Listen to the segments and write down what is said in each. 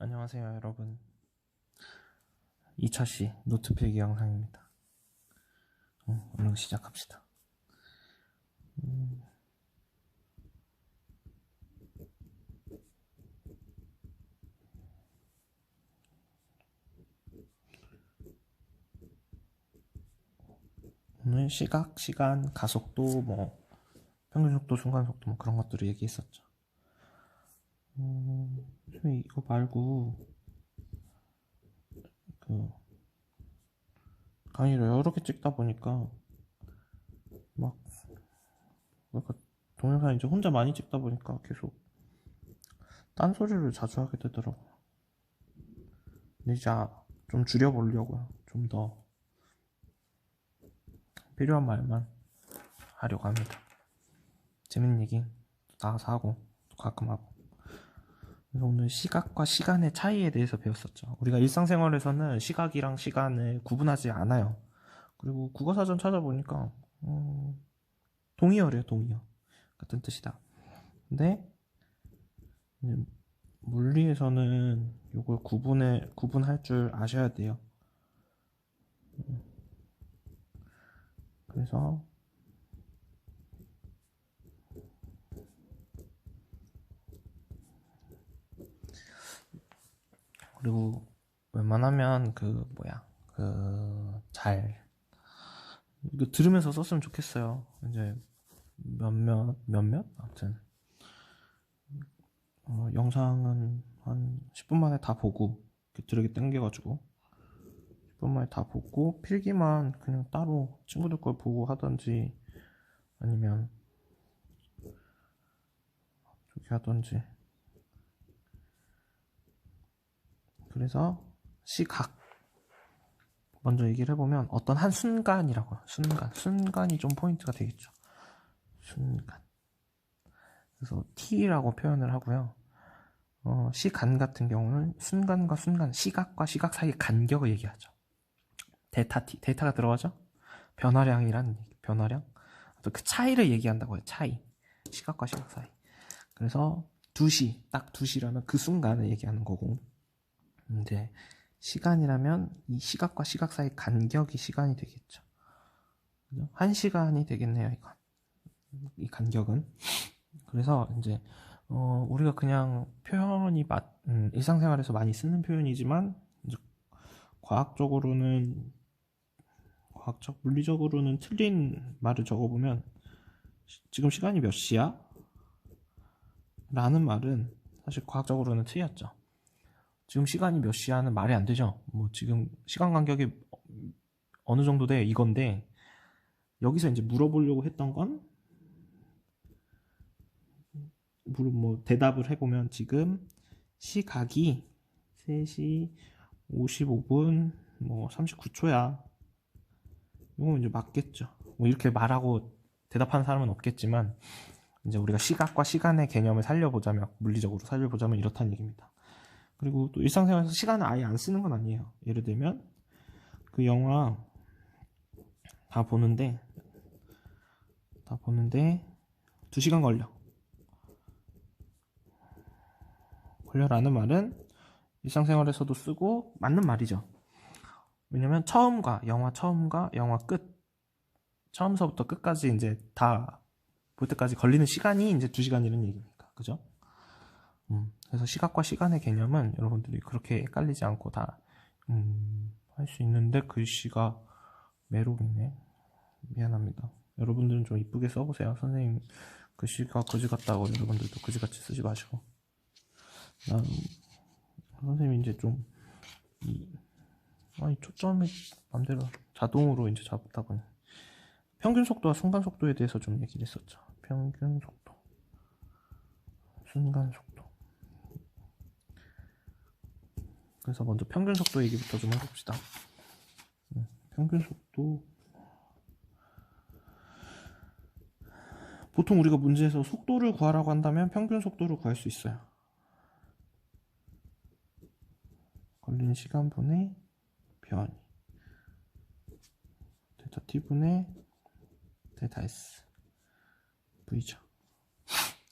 안녕하세요 여러분. 2차시 노트 필기 영상입니다. 음, 얼른 시작합시다. 음. 오늘 시각, 시간, 가속도, 뭐 평균 속도, 순간 속도 뭐 그런 것들을 얘기했었죠. 음, 요즘에 이거 말고 그 강의를 여러 개 찍다 보니까 막 뭐랄까 동영상 이제 혼자 많이 찍다 보니까 계속 딴소리를 자주 하게 되더라고요. 근데 이제 아, 좀 줄여보려고요. 좀 더 필요한 말만 하려고 합니다. 재밌는 얘기 나가서 하고 가끔 하고 그래서 오늘 시각과 시간의 차이에 대해서 배웠었죠. 우리가 일상생활에서는 시각이랑 시간을 구분하지 않아요. 그리고 국어사전 찾아보니까 음, 동의어래요, 동의어 같은 뜻이다. 근데 물리에서는 이걸 구분해 구분할 줄 아셔야 돼요. 음. 그래서 그리고 웬만하면 그 뭐야 그 잘 이거 들으면서 썼으면 좋겠어요. 이제 몇몇 몇몇? 아무튼. 어, 영상은 한 10분 만에 다 보고 들으기 땡겨가지고 10분 만에 다 보고 필기만 그냥 따로 친구들 걸 보고 하던지 아니면 저기 하던지 그래서 시각 먼저 얘기를 해보면 어떤 한 순간이라고요. 순간 순간이 좀 포인트가 되겠죠. 순간 그래서 T라고 표현을 하고요. 어, 시간 같은 경우는 순간과 순간 시각과 시각 사이의 간격을 얘기하죠. 데이터 T 데이터가 들어가죠. 변화량이란 변화량 또 그 차이를 얘기한다고요. 차이 시각과 시각 사이. 그래서 2시 딱 2시라면 그 순간을 얘기하는 거고 이제 시간이라면 이 시각과 시각 사이 간격이 시간이 되겠죠. 한 시간이 되겠네요, 이건. 이 간격은. 그래서 이제 어, 우리가 그냥 표현이 맞, 음, 일상생활에서 많이 쓰는 표현이지만 이제 과학적으로는 과학적 물리적으로는 틀린 말을 적어보면 시- 지금 시간이 몇 시야? 라는 말은 사실 과학적으로는 틀렸죠. 지금 시간이 몇 시야는 말이 안 되죠. 뭐 지금 시간 간격이 어느 정도 돼 이건데 여기서 이제 물어보려고 했던 건 물어 뭐 대답을 해보면 지금 시각이 3시 55분 뭐 39초야. 이거 이제 맞겠죠. 뭐 이렇게 말하고 대답하는 사람은 없겠지만 이제 우리가 시각과 시간의 개념을 살려보자면 물리적으로 살려보자면 이렇다는 얘기입니다. 그리고 또 일상생활에서 시간을 아예 안 쓰는 건 아니에요. 예를 들면 그 영화 다 보는데 다 보는데 2시간 걸려. 걸려라는 말은 일상생활에서도 쓰고 맞는 말이죠. 왜냐면 처음과 영화 처음과 영화 끝 처음서부터 끝까지 이제 다 볼 때까지 걸리는 시간이 이제 2시간이라는 얘기니까. 그죠? 음, 그래서 시각과 시간의 개념은 여러분들이 그렇게 헷갈리지 않고 다, 음, 할 수 있는데 글씨가 메롱이네. 미안합니다. 여러분들은 좀 이쁘게 써보세요. 선생님 글씨가 거지 같다고 여러분들도 거지같이 쓰지 마시고. 난, 선생님이 이제 좀, 이, 아니, 초점이 맘대로 자동으로 이제 잡다 보니. 평균 속도와 순간 속도에 대해서 좀 얘기를 했었죠. 평균 속도, 순간 속도. 그래서 먼저 평균 속도 얘기부터 좀 해봅시다. 음, 평균 속도. 보통 우리가 문제에서 속도를 구하라고 한다면 평균 속도를 구할 수 있어요. 걸린 시간분의 변이. 데이터 T분의 데이터 S. V죠.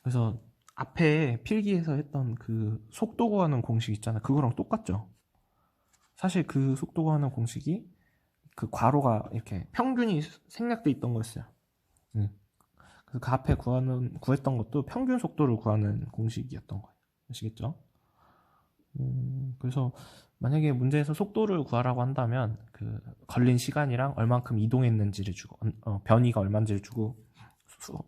그래서 앞에 필기에서 했던 그 속도 구하는 공식 있잖아요. 그거랑 똑같죠. 사실 그 속도 구하는 공식이 그 괄호가 이렇게 평균이 생략돼 있던 거였어요. 음. 그래서 그 앞에 구하는 구했던 것도 평균 속도를 구하는 공식이었던 거예요. 아시겠죠? 음, 그래서 만약에 문제에서 속도를 구하라고 한다면 그 걸린 시간이랑 얼만큼 이동했는지를 주고 어, 변이가 얼마인지를 주고 수-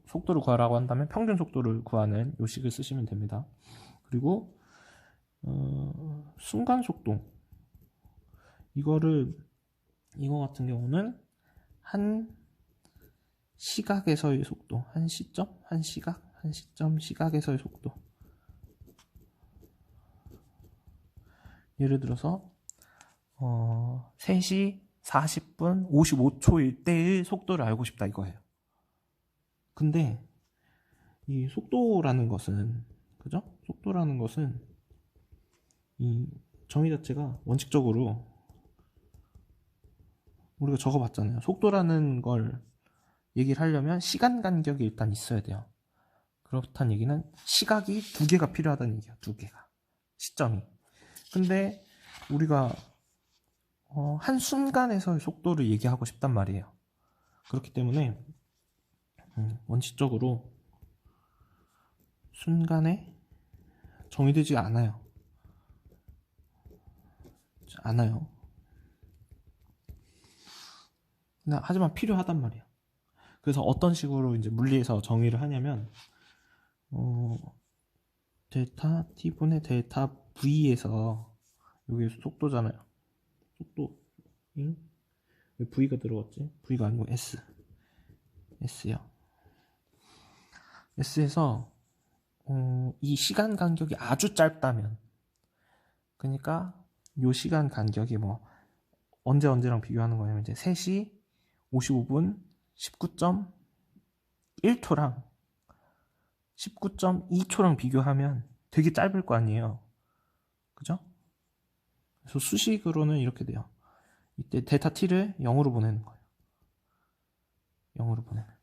속도를 구하라고 한다면 평균 속도를 구하는 요식을 쓰시면 됩니다. 그리고 어, 순간 속도 이거를 이거 같은 경우는 한 시각에서의 속도, 한 시점, 한 시각, 한 시점 시각에서의 속도. 예를 들어서 어, 3시 40분 55초일 때의 속도를 알고 싶다 이거예요. 근데 이 속도라는 것은 그죠? 속도라는 것은 이 정의 자체가 원칙적으로 우리가 적어봤잖아요. 속도라는 걸 얘기를 하려면 시간 간격이 일단 있어야 돼요. 그렇다는 얘기는 시각이 두 개가 필요하다는 얘기야. 두 개가 시점이. 근데 우리가 어, 한 순간에서의 속도를 얘기하고 싶단 말이에요. 그렇기 때문에 음, 원칙적으로 순간에 정의되지 않아요. 않아요. 하지만 필요하단 말이에요. 그래서 어떤 식으로 이제 물리에서 정의를 하냐면 어, 델타 t분의 델타 v에서 여기 속도잖아요. 속도 응? 왜 v가 들어갔지? v가 아니고 s s요. S에서 어, 이 시간 간격이 아주 짧다면 그러니까 요 시간 간격이 뭐 언제 언제랑 비교하는 거냐면 이제 3시 55분 19.1초랑 19.2초랑 비교하면 되게 짧을 거 아니에요. 그죠? 그래서 수식으로는 이렇게 돼요. 이때 데이터 t를 0으로 보내는 거예요. 0으로 보내는.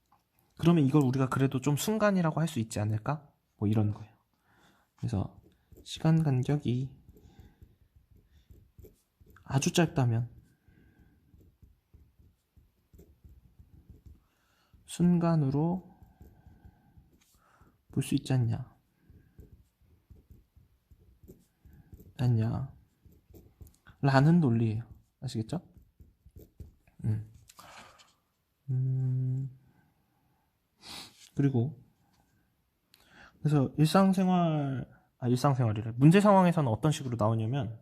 그러면 이걸 우리가 그래도 좀 순간이라고 할 수 있지 않을까? 뭐 이런 거예요. 그래서 시간 간격이 아주 짧다면 순간으로 볼 수 있지 않냐? 않냐? 라는 논리예요. 아시겠죠? 음. 음. 그리고 그래서 일상생활 아 일상생활이래 문제 상황에서는 어떤 식으로 나오냐면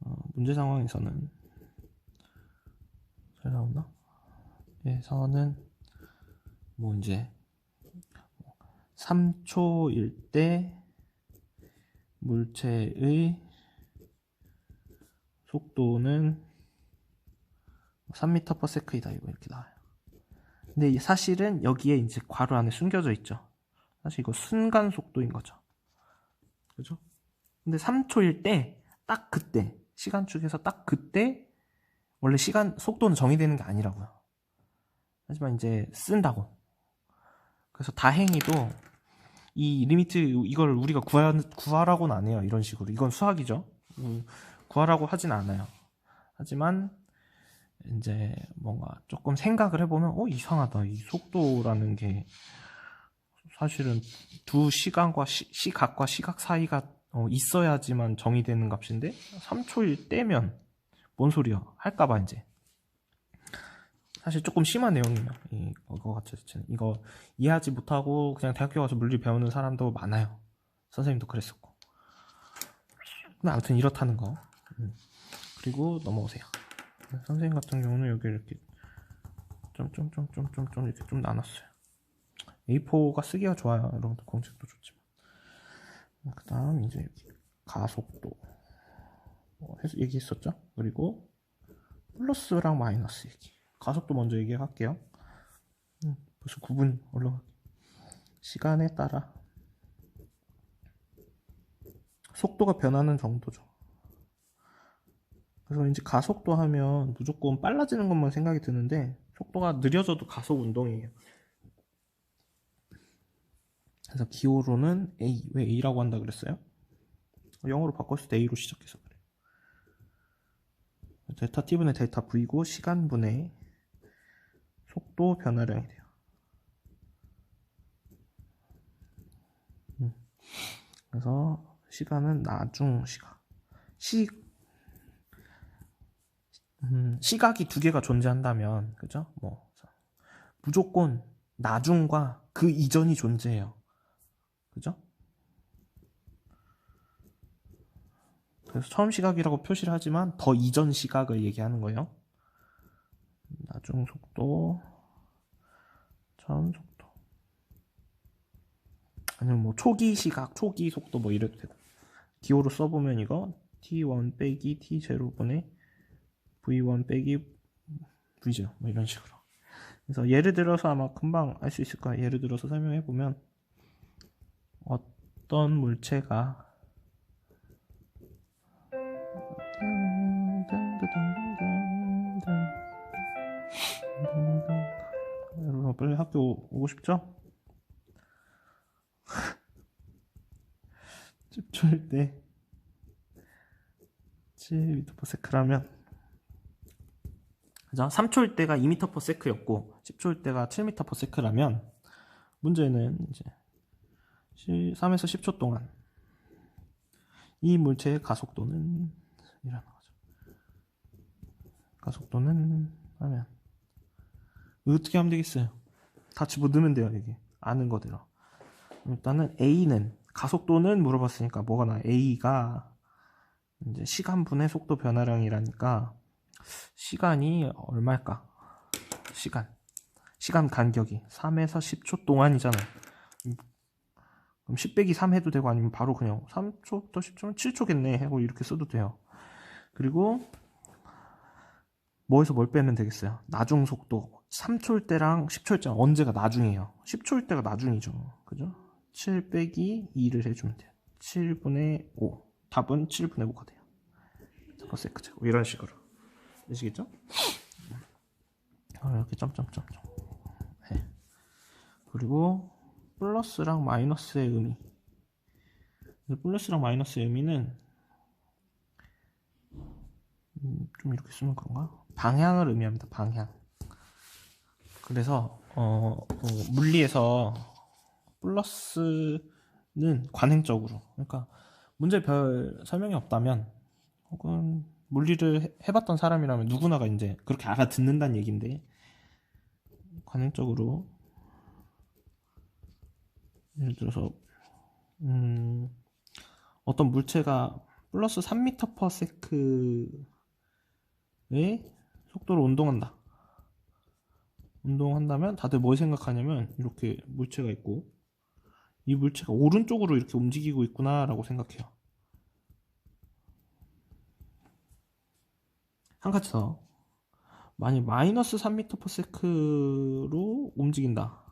어, 문제 상황에서는 잘 나오나? 에서는 뭐 이제 3초일 때 물체의 속도는 3m/s이다 이거 이렇게 나와요. 근데 이 사실은 여기에 이제 괄호 안에 숨겨져 있죠. 사실 이거 순간 속도인 거죠. 그죠? 근데 3초일 때 딱 그때 시간 축에서 딱 그때 원래 시간 속도는 정의되는 게 아니라고요. 하지만 이제 쓴다고. 그래서 다행히도 이 리미트 이걸 우리가 구하, 구하라고는 안 해요. 이런 식으로. 이건 수학이죠. 음, 구하라고 하진 않아요. 하지만 이제 뭔가 조금 생각을 해보면 어 이상하다. 이 속도라는 게 사실은 두 시간과 시, 시각과 시각 사이가 어, 있어야지만 정의되는 값인데 3초일 때면 뭔 소리야 할까봐 이제 사실 조금 심한 내용이에요. 이거 자체는 이거 이해하지 못하고 그냥 대학교 가서 물리 배우는 사람도 많아요. 선생님도 그랬었고. 근데 아무튼 이렇다는 거. 음. 그리고 넘어오세요. 선생님 같은 경우는 여기 이렇게 좀 좀 좀 좀 좀 좀 이렇게 좀 나눴어요. A4가 쓰기가 좋아요. 여러분들 공책도 좋지만. 그 다음 이제 가속도 뭐 얘기했었죠. 그리고 플러스랑 마이너스 얘기. 가속도 먼저 얘기할게요. 음, 벌써 9분 올라가. 시간에 따라 속도가 변하는 정도죠. 그래서 이제 가속도 하면 무조건 빨라지는 것만 생각이 드는데 속도가 느려져도 가속 운동이에요. 그래서 기호로는 A. 왜 A라고 한다 그랬어요? 영어로 바꿨을 때 A로 시작해서 그래. 데이터 T분의 데이터 V고 시간분의 속도 변화량이 돼요. 음. 그래서 시간은 나중 시각. 시, 음, 시각이 두 개가 존재한다면, 그죠? 뭐, 무조건 나중과 그 이전이 존재해요. 그죠? 그래서 처음 시각이라고 표시를 하지만 더 이전 시각을 얘기하는 거예요. 나중 속도, 처음 속도. 아니면 뭐 초기 시각, 초기 속도 뭐 이래도 되고. 기호로 써보면 이거 t1 빼기 t0분의 v1 빼기 v죠. 뭐 이런 식으로. 그래서 예를 들어서 아마 금방 알 수 있을 거예요. 예를 들어서 설명해 보면 어떤 물체가 여러분 빨리 학교 오고 싶죠? 찝초일 때 7m/s라면 그죠? 3초일 때가 2m/s였고 10초일 때가 7m/s라면 문제는 이제 3에서 10초 동안 이 물체의 가속도는 이라는 거죠. 가속도는 하면 어떻게 하면 되겠어요? 다 집어넣으면 돼요, 이게. 아는 거대로. 일단은 A는 가속도는 물어봤으니까 뭐가 나? A가 이제 시간분의 속도 변화량이라니까 시간이 얼마일까? 시간. 시간 간격이 3에서 10초 동안이잖아요. 그럼 10 빼기 3 해도 되고 아니면 바로 그냥 3초부터 10초면 7초겠네 하고 이렇게 써도 돼요. 그리고 뭐에서 뭘 빼면 되겠어요? 나중 속도 3초일 때랑 10초일 때랑 언제가 나중이에요? 10초일 때가 나중이죠. 그죠? 7 빼기 2를 해주면 돼요. 7분의 5. 답은 7분의 5가 돼요. 세크 제곱. 이런 식으로. 되시겠죠? 어, 이렇게 점점점점. 네. 그리고 플러스랑 마이너스의 의미. 플러스랑 마이너스의 의미는 음, 좀 이렇게 쓰면 그런가? 방향을 의미합니다. 방향. 그래서 어, 어, 물리에서 플러스는 관행적으로 그러니까 문제 별 설명이 없다면 혹은 물리를 해, 해봤던 사람이라면 누구나가 이제 그렇게 알아듣는다는 얘기인데 관행적으로 예를 들어서 음, 어떤 물체가 플러스 3m/s의 속도로 운동한다. 운동한다면 다들 뭘 생각하냐면 이렇게 물체가 있고 이 물체가 오른쪽으로 이렇게 움직이고 있구나라고 생각해요. 한 가지 더. 만약 마이너스 3m/s로 움직인다.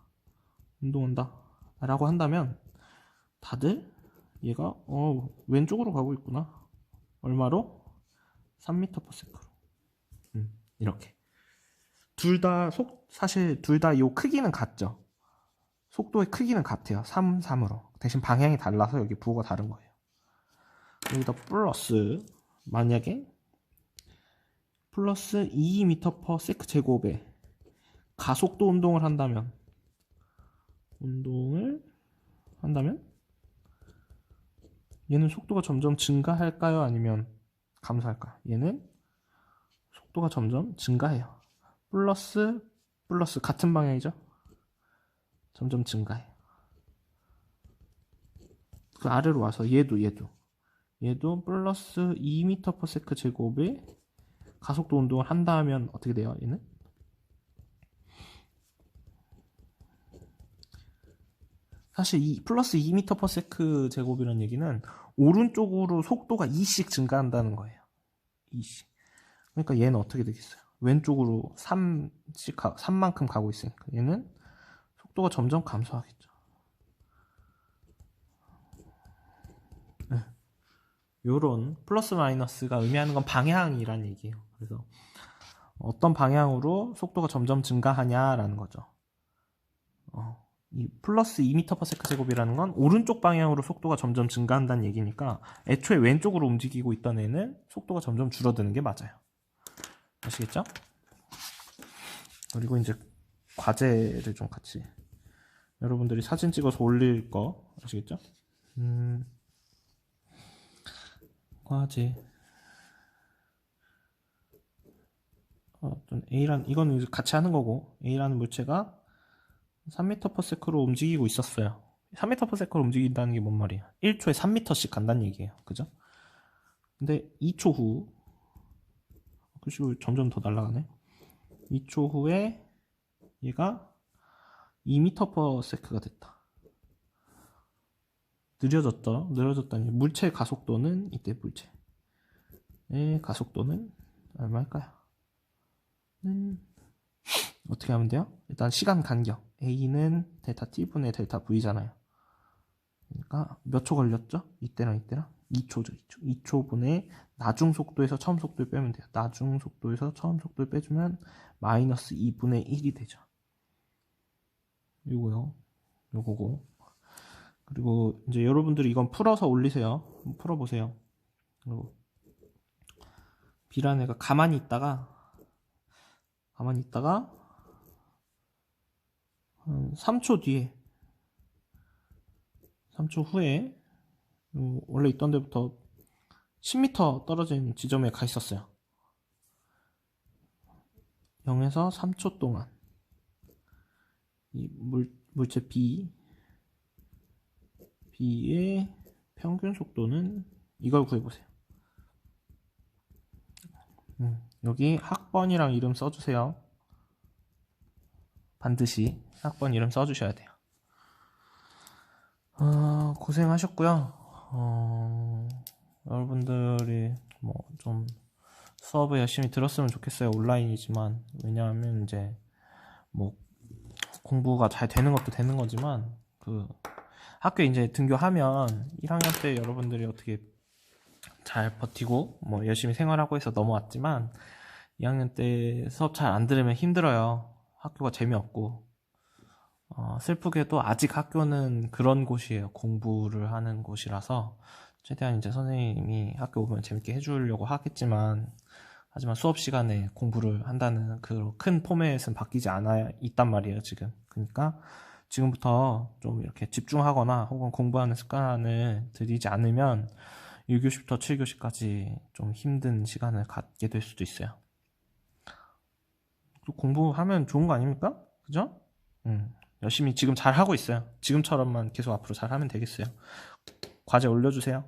운동한다. 라고 한다면 다들 얘가 어 왼쪽으로 가고 있구나. 얼마로? 3m/s로. 음, 이렇게. 둘 다 속 사실 둘다이 크기는 같죠. 속도의 크기는 같아요. 3, 3으로. 대신 방향이 달라서 여기 부호가 다른 거예요. 여기다 플러스 만약에 플러스 2m/s 제곱에 가속도 운동을 한다면 운동을 한다면 얘는 속도가 점점 증가할까요? 아니면 감소할까요? 얘는 속도가 점점 증가해요. 플러스 플러스 같은 방향이죠? 점점 증가해요. 그 아래로 와서 얘도 얘도 얘도 플러스 2m/s 제곱에 가속도 운동을 한다면 어떻게 돼요? 얘는 사실 이 플러스 2m/s 제곱이라는 얘기는 오른쪽으로 속도가 2씩 증가한다는 거예요. 2씩. 그러니까 얘는 어떻게 되겠어요? 왼쪽으로 3씩 가, 3만큼 가고 있으니까 얘는 속도가 점점 감소하겠죠. 네. 요런 플러스 마이너스가 의미하는 건 방향이란 얘기예요. 그래서 어떤 방향으로 속도가 점점 증가하냐라는 거죠. 어, 이 플러스 2m/s 제곱이라는 건 오른쪽 방향으로 속도가 점점 증가한다는 얘기니까 애초에 왼쪽으로 움직이고 있던 애는 속도가 점점 줄어드는 게 맞아요. 아시겠죠? 그리고 이제 과제를 좀 같이 여러분들이 사진 찍어서 올릴 거 아시겠죠? 음, 과제 어떤 이거는 이제 같이 하는 거고 A라는 물체가 3m/s로 움직이고 있었어요. 3m/s로 움직인다는 게 뭔 말이야? 1초에 3m씩 간다는 얘기예요. 그죠? 근데 2초 후 그리고 점점 더 날아가네. 2초 후에 얘가 2m/s가 됐다. 느려졌다. 느려졌다니 물체 가속도는 이때 물체의 가속도는 얼마일까요? 는 어떻게 하면 돼요? 일단 시간 간격 a는 델타 t분의 델타 v잖아요. 그러니까 몇 초 걸렸죠? 이때랑 이때랑 2초죠. 2초. 2초분의 나중 속도에서 처음 속도를 빼면 돼요. 나중 속도에서 처음 속도를 빼주면 마이너스 2분의 1이 되죠. 요거요. 요거고. 그리고 이제 여러분들이 이건 풀어서 올리세요. 풀어보세요. 그리고 B라는 애가 가만히 있다가 가만히 있다가 한 3초 뒤에 3초 후에 요 원래 있던 데부터 10m 떨어진 지점에 가 있었어요. 0에서 3초 동안 이 물, 물체 B B의 평균 속도는 이걸 구해보세요. 음, 여기 학 번이랑 이름 써주세요. 반드시 학번 이름 써주셔야 돼요. 어, 고생하셨고요. 어, 여러분들이 뭐 좀 수업을 열심히 들었으면 좋겠어요. 온라인이지만 왜냐하면 이제 뭐 공부가 잘 되는 것도 되는 거지만 그 학교에 이제 등교하면 1학년 때 여러분들이 어떻게 잘 버티고 뭐 열심히 생활하고 해서 넘어왔지만 2학년 때 수업 잘 안 들으면 힘들어요. 학교가 재미없고 어, 슬프게도 아직 학교는 그런 곳이에요. 공부를 하는 곳이라서 최대한 이제 선생님이 학교 오면 재밌게 해주려고 하겠지만 하지만 수업 시간에 공부를 한다는 그 큰 포맷은 바뀌지 않아 있단 말이에요. 지금 그러니까 지금부터 좀 이렇게 집중하거나 혹은 공부하는 습관을 들이지 않으면 1교시부터 7교시까지 좀 힘든 시간을 갖게 될 수도 있어요. 또 공부하면 좋은 거 아닙니까? 그죠? 음, 열심히 지금 잘 하고 있어요. 지금처럼만 계속 앞으로 잘 하면 되겠어요. 과제 올려주세요.